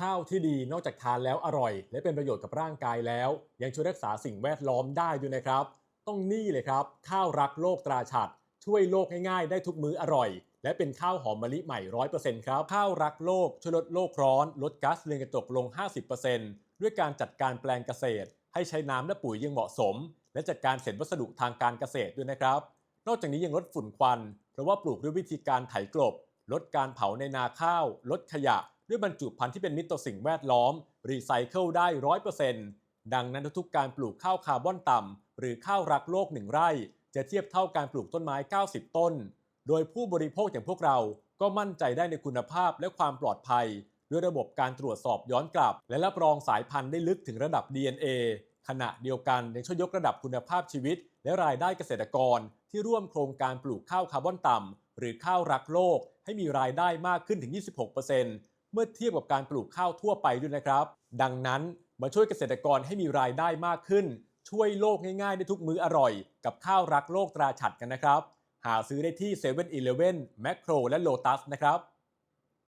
ข้าวที่ดีนอกจากทานแล้วอร่อย และเป็นประโยชน์กับร่างกายแล้ว ยังช่วยรักษาสิ่งแวดล้อมได้ด้วยนะครับ ต้องนี่เลยครับ ข้าวรักโลกตราฉัดช่วยโลกง่ายๆได้ทุกมื้ออร่อย และเป็นข้าวหอมมะลิใหม่ร้อยเปอร์เซ็นต์ครับ ข้าวรักโลกช่วยลดโลกร้อน ลดก๊าซเรือนกระจกลง 50%ด้วยการจัดการแปลงเกษตร ให้ใช้น้ำและปุ๋ยยังเหมาะสม และจัดการเศษวัสดุทางการเกษตรด้วยนะครับ นอกจากนี้ยังลดฝุ่นควัน เพราะว่าปลูกด้วยวิธีการไถกลบ ลดการเผาในนาข้าว ลดขยะ ด้วยบรรจุภัณฑ์ที่เป็นมิตรต่อสิ่งแวดล้อม รีไซเคิลได้ร้อยเปอร์เซ็นต์ดังนั้นทุกการปลูกข้าวคาร์บอนต่ำ หรือข้าวรักโลกหนึ่งไร่ จะเทียบเท่าการปลูกต้นไม้ 90 ต้น โดยผู้บริโภคอย่างพวกเราก็มั่นใจได้ในคุณภาพและความปลอดภัย ด้วยระบบการตรวจสอบย้อนกลับ และรับรองสายพันธุ์ได้ลึกถึงระดับ DNA ขณะเดียวกันยังช่วยยกระดับคุณภาพชีวิต และรายได้เกษตรกร ที่ร่วมโครงการปลูกข้าวคาร์บอนต่ำ หรือข้าวรักโลก ให้มีรายได้มากขึ้นถึง 26% เมื่อเทียบกับการปลูกข้าวทั่วไปด้วยนะครับ ดังนั้นมาช่วยเกษตรกรให้มีรายได้มากขึ้น ช่วยโลกง่ายๆได้ทุกมื้ออร่อย กับข้าวรักโลกตราฉัดกันนะครับ หาซื้อได้ที่7 e เ e ่ e อ e แมคโครและโลตัสนะครับ